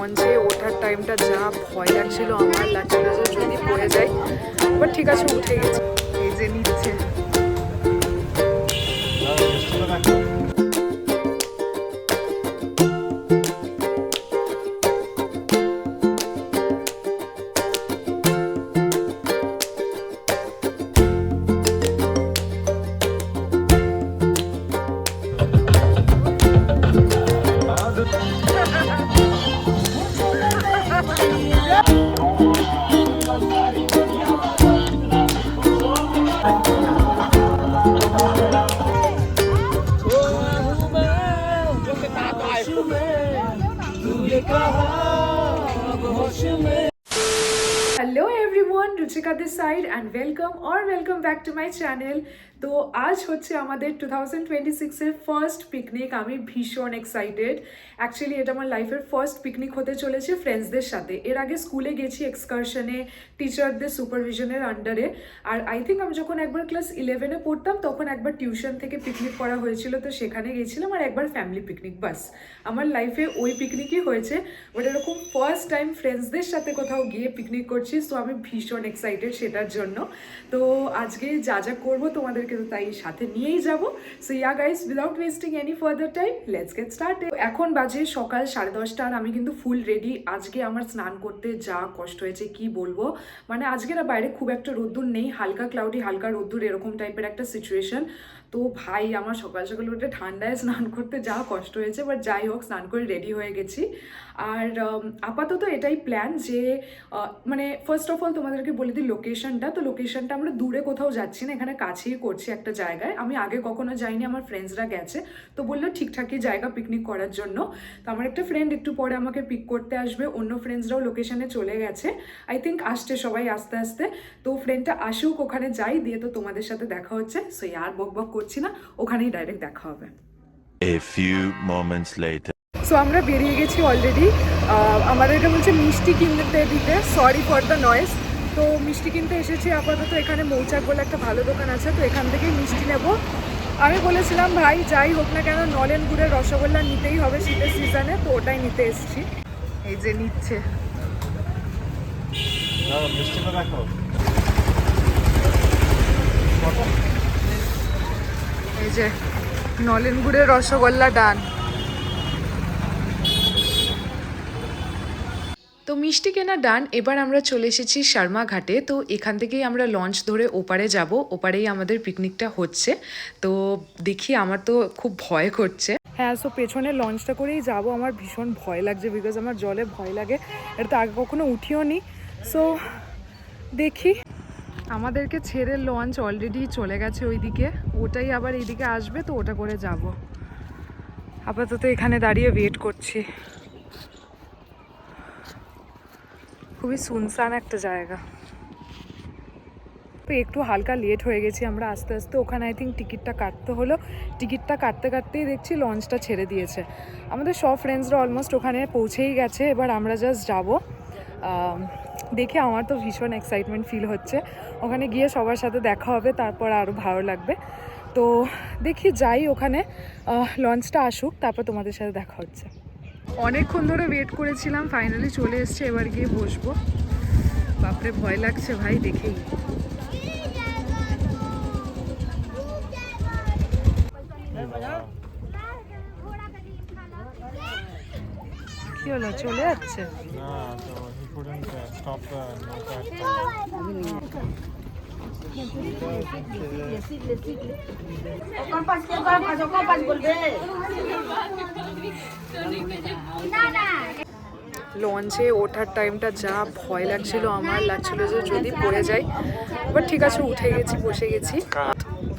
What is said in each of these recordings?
লঞ্চে ওঠার টাইমটা যা ভয় লাগছিল আমার লাগছিল যে যদি পড়ে যাই বাট ঠিক আছে, উঠে গেছি। এই যে নিচ্ছে। Side and welcome or welcome back to my channel তো আজ হচ্ছে আমাদের টু থাউজেন্ড টোয়েন্টি সিক্সের ফার্স্ট পিকনিক আমি ভীষণ এক্সাইটেড অ্যাকচুয়ালি এটা আমার লাইফের ফার্স্ট পিকনিক হতে চলেছে ফ্রেন্ডসদের সাথে। এর আগে স্কুলে গেছি এক্সকারশনে টিচারদের সুপারভিশনের আন্ডারে আর আই থিঙ্ক আমি যখন একবার ক্লাস ইলেভেনে পড়তাম, তখন একবার টিউশন থেকে পিকনিক করা হয়েছিল। তো সেখানে গেছিলাম আর একবার ফ্যামিলি পিকনিক বাস আমার লাইফে ওই পিকনিকই হয়েছে। বাট এরকম ফার্স্ট টাইম ফ্রেন্ডসদের সাথে কোথাও গিয়ে পিকনিক করছি। তো আমি ভীষণ এক্সাইটেড সেটার জন্য। তো আজকে যা যা করব তোমাদেরকে তো তাই সাথে নিয়েই যাব। So yeah guys without wasting any further time let's get start এখন বাজে সকাল সাড়ে দশটা আর আমি কিন্তু ফুল রেডি আজকে আমার স্নান করতে যা কষ্ট হয়েছে, কি বলব? মানে আজকে না বাইরে খুব একটা রোদ্দুর নেই, হালকা ক্লাউডি হালকা রোদ্দুর এরকম টাইপের একটা সিচুয়েশন তো ভাই, আমার সকাল সকাল উঠে ঠান্ডায় স্নান করতে যা কষ্ট হয়েছে বাট যাই হোক, স্নান করে রেডি হয়ে গেছি। আর আপাতত এটাই প্ল্যান যে মানে ফার্স্ট অফ অল তোমাদেরকে বলে দিই লোকেশনটা তো লোকেশনটা আমরা দূরে কোথাও যাচ্ছি না, এখানে কাছেই করছি একটা জায়গায়। আমি আগে কখনো যাইনি, আমার ফ্রেন্ডসরা গেছে। তো বলল ঠিকঠাকই জায়গা পিকনিক করার জন্য। তো আমার একটা ফ্রেন্ড একটু পরে আমাকে পিক করতে আসবে। অন্য ফ্রেন্ডসরাও লোকেশনে চলে গেছে। আই থিঙ্ক আসছে সবাই আস্তে আস্তে। তো ফ্রেন্ডটা আসুক, ওখানে যাই। দিয়ে তো তোমাদের সাথে দেখা হচ্ছে। সো আর বক বক করছি না। ওখানেই ডাইরেক্ট দেখা হবে। A few moments later. So আমরা বেরিয়ে গেছি অলরেডি আমাদেরকে বলছে মিষ্টি কিনতে দিতে। সরি ফর দ্য নয়েস তো মিষ্টি কিনতে এসেছি আপাতত। এখানে মৌচাক বলে একটা ভালো দোকান আছে। তো এখান থেকেই মিষ্টি নেব। আমি বলেছিলাম ভাই যাই হোক না কেন নলেন গুড়ের রসগোল্লা নিতেই হবে শীতের সিজনে তো ওটাই নিতে এসেছি। এই যে নিচ্ছে। এই যে নলেন গুড়ের রসগোল্লা ডান। তো মিষ্টি কেনা ডান, এবার আমরা চলে এসেছি শর্মা ঘাটে। তো এখান থেকেই আমরা লঞ্চ ধরে ওপারে যাব, ওপারেই আমাদের পিকনিকটা হচ্ছে। তো দেখি আমার তো খুব ভয় করছে। হ্যাঁ সো পেছনে লঞ্চটা করেই যাব, আমার ভীষণ ভয় লাগছে বিকজ আমার জলে ভয় লাগে। এটা তো আগে কখনো উঠিও নি। সো দেখি। আমাদেরকে ছেড়ে লঞ্চ অলরেডি চলে গেছে ওইদিকে। ওটাই আবার এইদিকে আসবে, তো ওটা করে যাব। আপাতত এখানে দাঁড়িয়ে ওয়েট করছি। খুবই সুনসান একটা জায়গা। তো একটু হালকা লেট হয়ে গেছি আমরা আস্তে আস্তে। ওখানে আই থিঙ্ক টিকিটটা কাটতে হলো। টিকিটটা কাটতে কাটতেই দেখছি লঞ্চটা ছেড়ে দিয়েছে। আমাদের সব ফ্রেন্ডসরা অলমোস্ট ওখানে পৌঁছেই গেছে। এবার আমরা জাস্ট যাব। দেখে আমার তো ভীষণ এক্সাইটমেন্ট ফিল হচ্ছে। ওখানে গিয়ে সবার সাথে দেখা হবে, তারপর আরও ভালো লাগবে। তো দেখি যাই ওখানে। লঞ্চটা আসুক, তারপর তোমাদের সাথে দেখা হচ্ছে। অনেকক্ষণ ধরে ওয়েট করেছিলাম ফাইনালি চলে এসছে, এবার গিয়ে বসবো। বাপরে, ভয় লাগছে ভাই দেখেই। চলে যাচ্ছে? লঞ্চে ওঠার টাইমটা যা ভয় লাগছিল, আমার লাগছিল যে যদি পড়ে যাই। বাট ঠিক আছে, উঠে গেছি, বসে গেছি।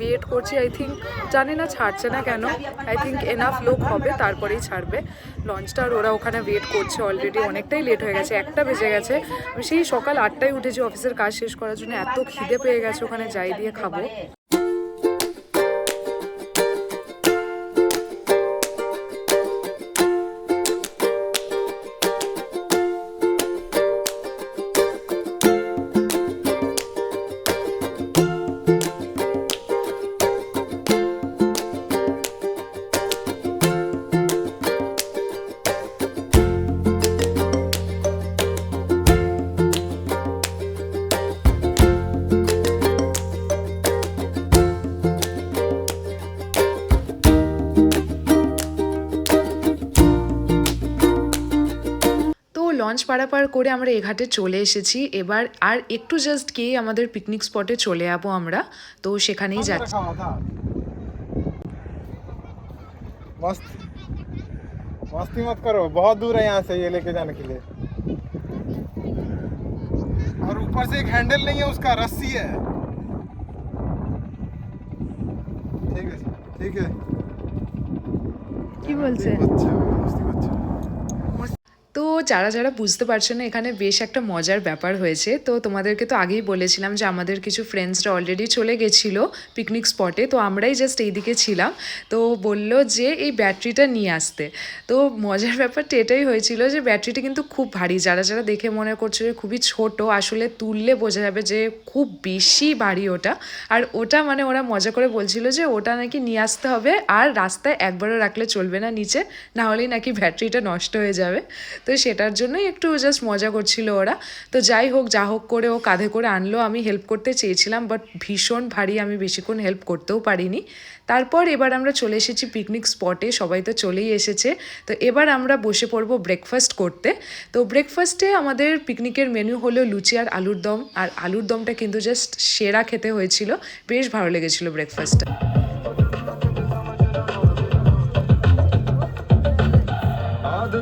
ওয়েট করছি আই থিঙ্ক জানি না ছাড়ছে না কেন। আই থিঙ্ক এনাফ লোক হবে, তারপরেই ছাড়বে। লঞ্চটা আর ওরা ওখানে ওয়েট করছে অলরেডি অনেকটাই লেট হয়ে গেছে, একটা বেজে গেছে। আমি সেই সকাল আটটায় উঠেছি, অফিসের কাজ শেষ করার জন্য এত খিদে পেয়ে গেছে, ওখানে যাই দিয়ে খাব। পারাপার করে আমরা এ ঘাটে চলে এসেছি এবার আর একটু জাস্ট গিয়ে আমাদের পিকনিক স্পটে চলে যাবো আমরা তো সেখানেই যাচ্ছি रखा हुआ था मस्त मस्ती मत करो बहुत दूर है यहाँ से ये लेके जाने के लिए और ऊपर से एक हैंडल नहीं है उसका रस्सी है ठीक है ठीक है কি বলছে अच्छा मस्ती अच्छा তো যারা যারা বুঝতে পারছ না, এখানে বেশ একটা মজার ব্যাপার হয়েছে। তো তোমাদেরকে তো আগেই বলেছিলাম যে আমাদের কিছু ফ্রেন্ডসরা অলরেডি চলে গেছিল পিকনিক স্পটে তো আমরাই জাস্ট এইদিকে ছিলাম। তো বলল যে এই ব্যাটারিটা নিয়ে আসতে। তো মজার ব্যাপারটা এটাই হয়েছিল যে ব্যাটারিটা কিন্তু খুব ভারী। যারা যারা দেখে মনে করছে যে খুবই ছোট, আসলে তুললে বোঝা যাবে যে খুব বেশি ভারী ওটা। আর ওটা মানে ওরা মজা করে বলছিল যে ওটা নাকি নিয়ে আসতে হবে, আর রাস্তায় একবারও রাখলে চলবে না নিচে, না হলেই নাকি ব্যাটারিটা নষ্ট হয়ে যাবে। তো সেটার জন্যই একটু জাস্ট মজা করছিল ওরা। তো যাই হোক, যা হোক করে ও কাঁধে করে আনলো। আমি হেল্প করতে চেয়েছিলাম বাট ভীষণ ভারী আমি বেশিক্ষণ হেল্প করতেও পারিনি। তারপর এবার আমরা চলে এসেছি পিকনিক স্পটে সবাই তো চলেই এসেছে। তো এবার আমরা বসে পড়ব ব্রেকফাস্ট করতে। তো ব্রেকফাস্টে আমাদের পিকনিকের মেনু হলো লুচি আর আলুর দম। আর আলুর দমটা কিন্তু জাস্ট সেরা খেতে হয়েছিল। বেশ ভালো লেগেছিল ব্রেকফাস্টটা তো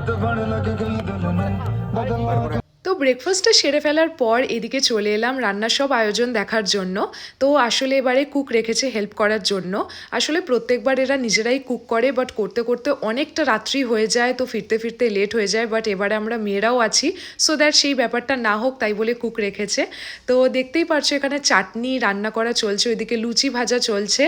ব্রেকফাস্টটা সেরে ফেলার পর এদিকে চলে এলাম রান্নার সব আয়োজন দেখার জন্য। তো আসলে এবারে কুক রেখেছে হেল্প করার জন্য। আসলে প্রত্যেকবার এরা নিজেরাই কুক করে বাট করতে করতে অনেকটা রাত্রি হয়ে যায়, তো ফিরতে ফিরতে লেট হয়ে যায় বাট এবারে আমরা মেয়েরাও আছি। সো দ্যাট সেই ব্যাপারটা না হোক, তাই বলে কুক রেখেছে। তো দেখতেই পারছ এখানে চাটনি রান্না করা চলছে, ওইদিকে লুচি ভাজা চলছে।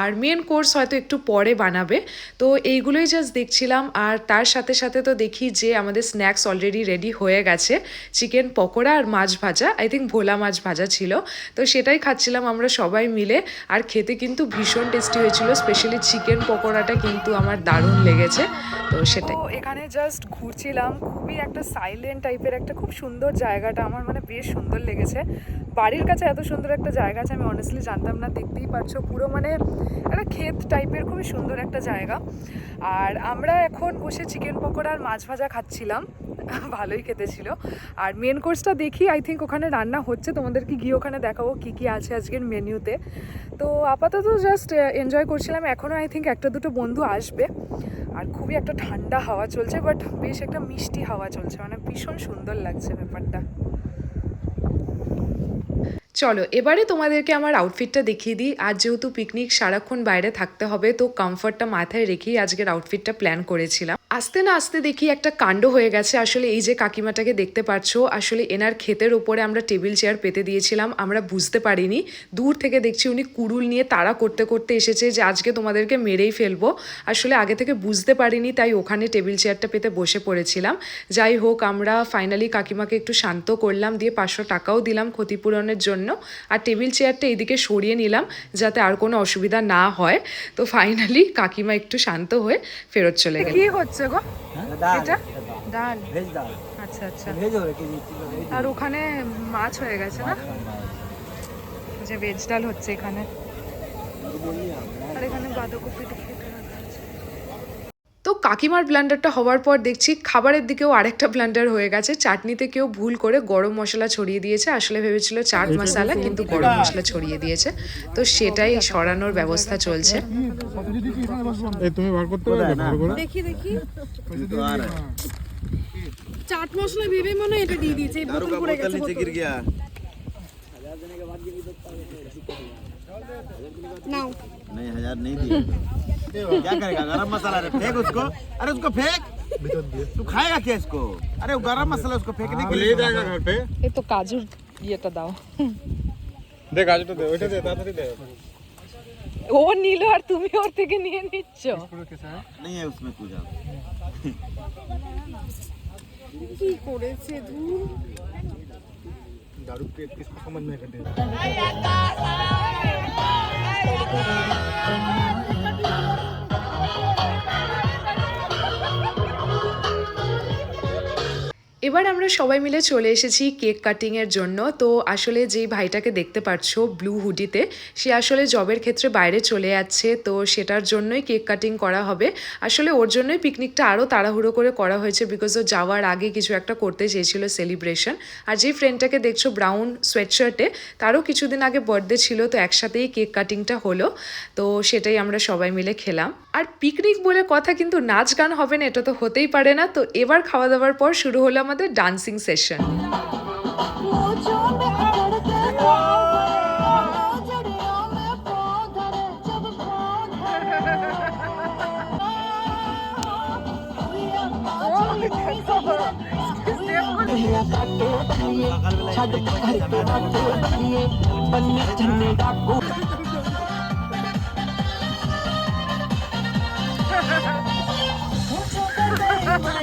আর মেন কোর্স হয়তো একটু পরে বানাবে। তো এইগুলোই জাস্ট দেখছিলাম। আর তার সাথে সাথে তো দেখি যে আমাদের স্ন্যাক্স অলরেডি রেডি হয়ে গেছে। চিকেন পকোড়া আর মাছ ভাজা আই থিঙ্ক ভোলা মাছ ভাজা ছিল। তো সেটাই খাচ্ছিলাম আমরা সবাই মিলে। আর খেতে কিন্তু ভীষণ টেস্টি হয়েছিল স্পেশালি চিকেন পকোড়াটা কিন্তু আমার দারুণ লেগেছে। তো সেটাই। এখানে জাস্ট ঘুরছিলাম, খুবই একটা সাইলেন্ট টাইপের একটা খুব সুন্দর জায়গাটা, আমার মানে বেশ সুন্দর লেগেছে। বাড়ির কাছে এত সুন্দর একটা জায়গা আছে, আমি অনেস্টলি জানতাম না, দেখতেই পাচ্ছ পুরো মানে একটা ক্ষেত টাইপের খুবই সুন্দর একটা জায়গা। আর আমরা এখন বসে চিকেন পকোড়া আর মাছ ভাজা খাচ্ছিলাম, ভালোই খেতে ছিল আর মেন কোর্সটা দেখি আই থিঙ্ক ওখানে রান্না হচ্ছে, তোমাদেরকে গিয়ে ওখানে দেখাবো কী কী আছে আজকের মেনুতে তো। আপাতত জাস্ট এনজয় করছিলাম এখনও আই থিঙ্ক একটা দুটো বন্ধু আসবে। আর খুবই একটা ঠান্ডা হাওয়া চলছে বাট বেশ একটা মিষ্টি হাওয়া চলছে মানে ভীষণ সুন্দর লাগছে ব্যাপারটা। চলো, এবারে তোমাদেরকে আমার আউটফিটটা দেখিয়ে দিই। আজ যেহেতু পিকনিক সারাক্ষণ বাইরে থাকতে হবে, তো কমফর্টটা মাথায় রেখেই আজকের আউটফিটটা প্ল্যান করেছিলাম। আস্তে না আস্তে দেখি একটা কাণ্ড হয়ে গেছে। আসলে এই যে কাকিমাটাকে দেখতে পাচ্ছ আসলে এনার ক্ষেতের ওপরে আমরা টেবিল চেয়ার পেতে দিয়েছিলাম, আমরা বুঝতে পারিনি। দূর থেকে দেখছি উনি কুড়ুল নিয়ে তাড়া করতে করতে এসেছে যে, আজকে তোমাদেরকে মেরেই ফেলব। আসলে আগে থেকে বুঝতে পারিনি, তাই ওখানে টেবিল চেয়ারটা পেতে বসে পড়েছিলাম। যাই হোক, আমরা ফাইনালি কাকিমাকে একটু শান্ত করলাম, দিয়ে পাঁচশো টাকাও দিলাম ক্ষতিপূরণের জন্য, আর টেবিল চেয়ারটা এদিকে সরিয়ে নিলাম, যাতে আর কোনো অসুবিধা না হয়। তো ফাইনালি কাকিমা একটু শান্ত হয়ে ফেরত চলে গেল। কি হচ্ছে? গো? এটা ডাল ভেজ ডাল। আচ্ছা আচ্ছা। ভেজ হবে কেজি আর ওখানে মাছ হয়ে গেছে না? যে ভেজ ডাল হচ্ছে এখানে। আর এখানে বাঁধাকপি। তো কাকিমার ব্লান্ডারটা হওয়ার পর দেখছি খাবারের দিকেও আরেকটা ব্লান্ডার হয়ে গেছে চাটনিতে কেউ ভুল করে গরম মশলা ছড়িয়ে দিয়েছে আসলে ভেবেছিল চাট মশলা কিন্তু গরম মশলা ছড়িয়ে দিয়েছে তো সেটাই সরানোর ব্যবস্থা চলছে এই তুমি বার করতে পারবে ভালো করে দেখি দেখি চাট মশলা ভেবে মনে হয় এটা দিয়ে দিয়েছে এই বোতল পড়ে গেছে বোতল। নাও नहीं हजार नहीं दिए क्या करेगा गरम मसाला रे फेंक उसको अरे उसको फेंक तू खाएगा क्या इसको अरे वो गरम मसाला उसको फेंकने के ले लिए जाएगा घर पे এই তো কাজুর ইয়েটা দাও দে গাজরটা দে ওইটা দে তাড়াতাড়ি দে ও নিল আর তুমি ওর থেকে নিয়ে নিচ্ছ नहीं है उसमें कुछ अब কি করেছে ধুর दारू पेट किसको समझ में करते এবার আমরা সবাই মিলে চলে এসেছি কেক কাটিংয়ের জন্য। তো আসলে যেই ভাইটাকে দেখতে পাচ্ছ ব্লু হুডিতে সে আসলে জবের ক্ষেত্রে বাইরে চলে যাচ্ছে। তো সেটার জন্যই কেক কাটিং করা হবে। আসলে ওর জন্যই পিকনিকটা আরও তাড়াহুড়ো করে করা হয়েছে বিকজ ও যাওয়ার আগে কিছু একটা করতে চেয়েছিল সেলিব্রেশন আর যেই ফ্রেন্ডটাকে দেখছ ব্রাউন সোয়েটশার্টে তারও কিছুদিন আগে বার্থডে ছিল, তো একসাথেই কেক কাটিংটা হলো। তো সেটাই আমরা সবাই মিলে খেলাম। আর পিকনিক বলে কথা কিন্তু নাচ গান হবে না, এটা তো হতেই পারে না। তো এবার খাওয়া দাওয়ার পর শুরু হলো আমাদের the dancing session.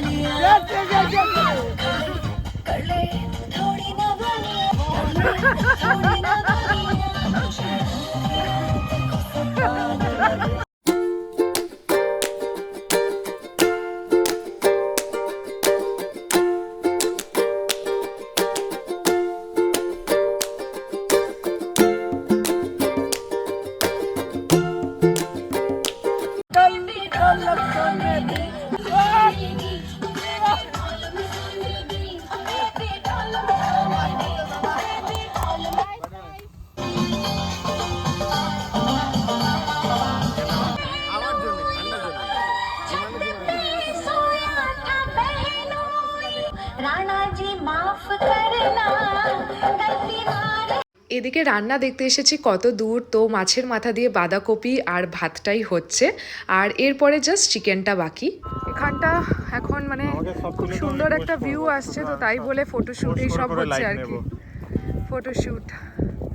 yes, yes, yes, yes. 你就是春天里 এদিকে রান্না দেখতে এসেছি কত দূর তো মাছের মাথা দিয়ে বাঁধাকপি আর ভাতটাই হচ্ছে। আর এরপরে জাস্ট চিকেনটা বাকি। এখানটা এখন মানে খুব সুন্দর একটা ভিউ আসছে তো তাই বলে ফটোশ্যুট এই সব হচ্ছে আর কি। ফটোশ্যুট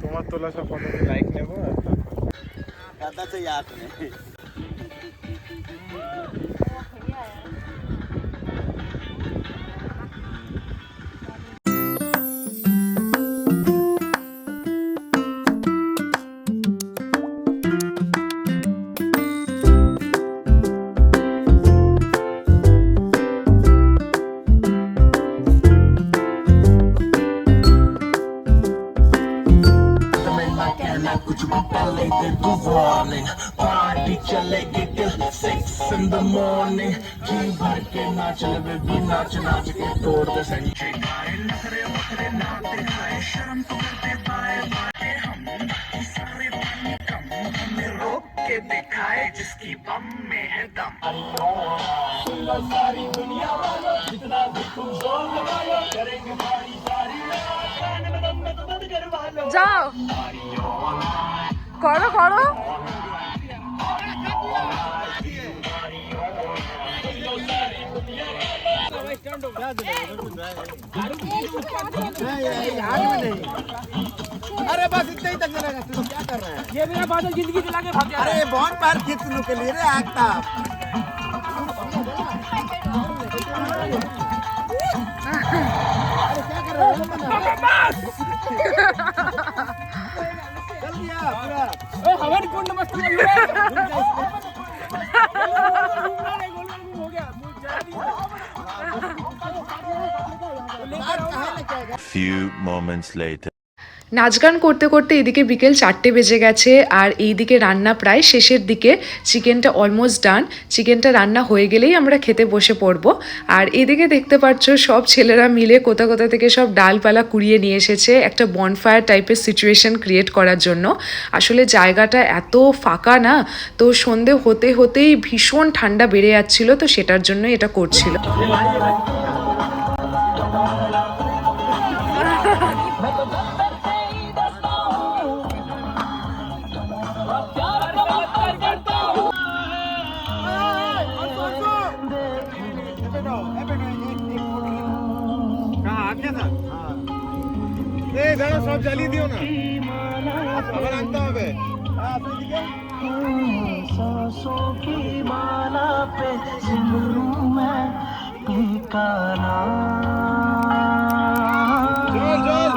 তোমার তোলা সব ফটোতে লাইক নেব नाच बेबी नाच नाच के तोड़ दे सही। शर्म तो करते हम सारे कम रोक के दिखाए जिसकी बम में है दम सुन लो सारी दुनिया वालों जितना भी तुम ज़ोर करेंगे सारी जाओ। करो करो अरे बस इतना ही तक जलेगा तुम क्या कर रहे हैं? ये मेरा बादल ज़िंदगी चला के भाग जा अरे बहुत बार थी तुम के लिए रे आगता अरे क्या कर रहे हो पूरा हवन कुंड मस्त Few moments later. নাচ গান করতে করতে এদিকে বিকেল চারটে বেজে গেছে, আর এইদিকে রান্না প্রায় শেষের দিকে। চিকেনটা অলমোস্ট ডান চিকেনটা রান্না হয়ে গেলেই আমরা খেতে বসে পড়ব। আর এদিকে দেখতে পাচ্ছ, সব ছেলেরা মিলে কোথা কোথা থেকে সব ডালপালা কুড়িয়ে নিয়ে এসেছে একটা বনফায়ার টাইপের সিচুয়েশন ক্রিয়েট করার জন্য। আসলে জায়গাটা এত ফাঁকা না, তো সন্ধে হতে হতেই ভীষণ ঠান্ডা বেড়ে যাচ্ছিল, তো সেটার জন্য এটা করছিল। জ্বালিয়ে দিও না আবার আনতে হবে सांसों की माला पे सिमरू मैं पीका नाम জল জল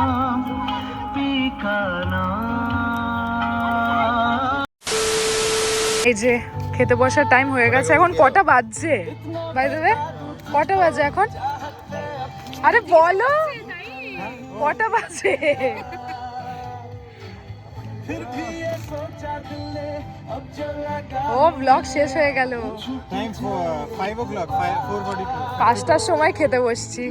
पीका नाम এই যে খেতে বসার টাইম হয়ে গেছে এখন কটা বাজছে বাই দেবে কটা বাজে এখন আরে বলো কটা বাজে ও ব্লগ শেষ হয়ে গেল। পাঁচটার সময় খেতে বসছি।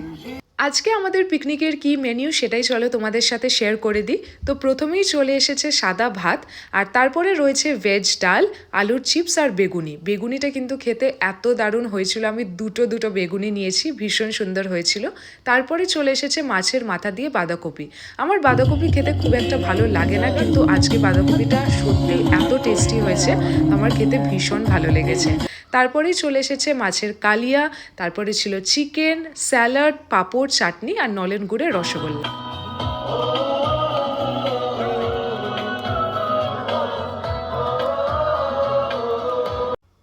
আজকে আমাদের পিকনিকের কি মেনু সেটাই চলো তোমাদের সাথে শেয়ার করে দিই। তো প্রথমেই চলে এসেছে সাদা ভাত, আর তারপরে রয়েছে ভেজ ডাল, আলুর চিপস আর বেগুনি। বেগুনিটা কিন্তু খেতে এত দারুণ হয়েছিল। আমি দুটো দুটো বেগুনি নিয়েছি, ভীষণ সুন্দর হয়েছিল। তারপরে চলে এসেছে মাছের মাথা দিয়ে বাঁধাকপি। আমার বাঁধাকপি খেতে খুব একটা ভালো লাগে না, কিন্তু আজকে বাঁধাকপিটা সত্যি এত টেস্টি হয়েছে, আমার খেতে ভীষণ ভালো লেগেছে। তারপরেই চলে এসেছে মাছের কালিয়া, তারপরে ছিল চিকেন, স্যালাড, পাঁপড়, চাটনি আর নলেন গুড়ের রসগোল্লা।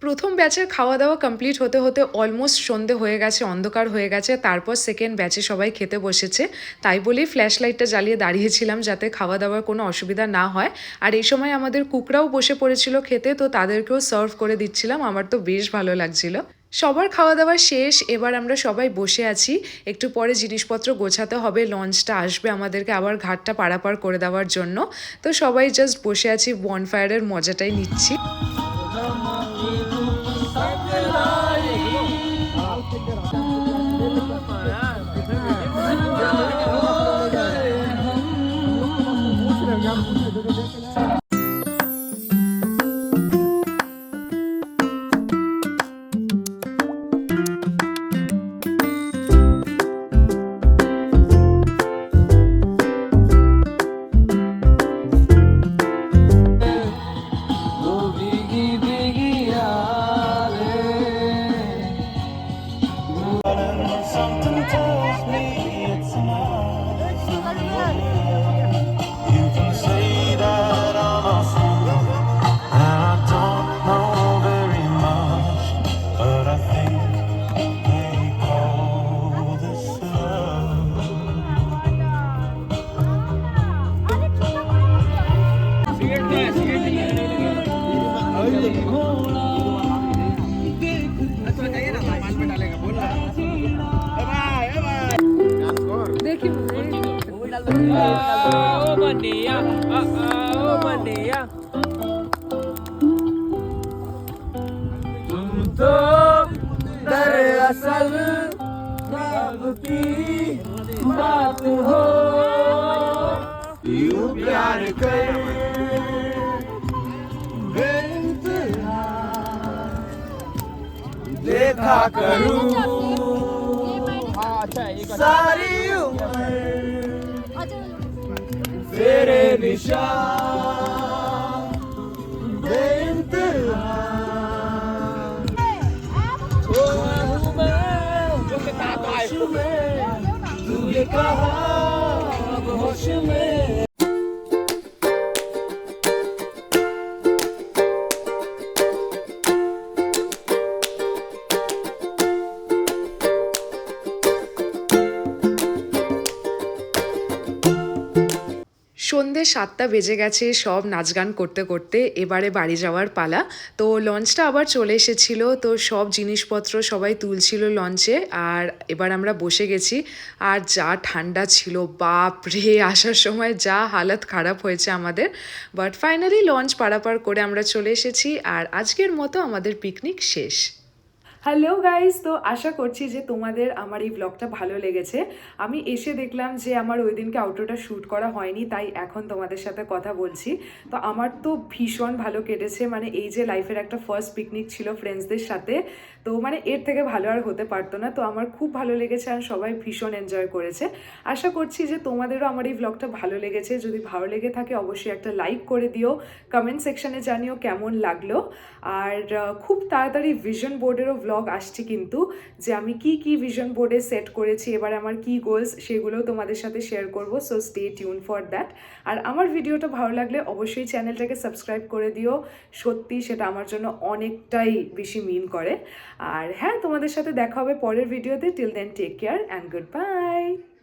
প্রথম ব্যাচের খাওয়া দাওয়া কমপ্লিট হতে হতে অলমোস্ট সন্ধে হয়ে গেছে, অন্ধকার হয়ে গেছে, তারপর সেকেন্ড ব্যাচে সবাই খেতে বসেছে। তাই বলেই ফ্ল্যাশ লাইটটা জ্বালিয়ে দাঁড়িয়েছিলাম যাতে খাওয়া দাওয়ার কোনো অসুবিধা না হয়। আর এই সময় আমাদের কুকরাও বসে পড়েছিল খেতে, তো তাদেরকেও সার্ভ করে দিচ্ছিলাম, আমার তো বেশ ভালো লাগছিল। সবার খাওয়া দাওয়া শেষ, এবার আমরা সবাই বসে আছি। একটু পরে জিনিসপত্র গোছাতে হবে লঞ্চটা আসবে আমাদেরকে আবার ঘাটটা পারাপার করে দেওয়ার জন্য। তো সবাই জাস্ট বসে আছি বনফায়ারের মজাটাই নিচ্ছি। देखा करूं सारी उम्र तेरे निशान बेइंतहा तूने कहा अब होश में সন্ধে সাতটা বেজে গেছে সব নাচ গান করতে করতে, এবারে বাড়ি যাওয়ার পালা। তো লঞ্চটা আবার চলে এসেছিল, তো সব জিনিসপত্র সবাই তুলছিল লঞ্চে, আর এবার আমরা বসে গেছি। আর যা ঠান্ডা ছিল, বাপ রে, আসার সময় যা হালত খারাপ হয়েছে আমাদের। বাট ফাইনালি লঞ্চ পারাপার করে আমরা চলে এসেছি, আর আজকের মতো আমাদের পিকনিক শেষ। হ্যালো গাইস তো আশা করছি যে তোমাদের আমার এই ব্লগটা ভালো লেগেছে। আমি এসে দেখলাম যে আমার ওই দিনকে আউটডোরটা শ্যুট করা হয়নি, তাই এখন তোমাদের সাথে কথা বলছি। তো আমার তো ভীষণ ভালো কেটেছে মানে এই যে লাইফের একটা ফার্স্ট পিকনিক ছিল ফ্রেন্ডসদের সাথে, তো মানে এর থেকে ভালো আর হতে পারতো না। তো আমার খুব ভালো লেগেছে আর সবাই ভীষণ এনজয় করেছে। আশা করছি যে তোমাদেরও আমার এই ব্লগটা ভালো লেগেছে। যদি ভালো লেগে থাকে, অবশ্যই একটা লাইক করে দিও। কমেন্ট সেকশনে জানিও কেমন লাগল। আর খুব তাড়াতাড়ি ভিশন বোর্ডেরও ব্লগ আসছে কিন্তু যে আমি কি কি ভিশন বোর্ডে সেট করেছি, এবার আমার কি গোলস সেগুলো তোমাদের সাথে শেয়ার করব so stay tune for that আর আমার ভিডিওটা ভালো লাগলে অবশ্যই চ্যানেলটাকে সাবস্ক্রাইব করে দিও, সত্যি সেটা আমার জন্য অনেকটাই বেশি মিন করে। আর হ্যাঁ তোমাদের সাথে দেখা হবে পরের ভিডিওতে till then take care and good bye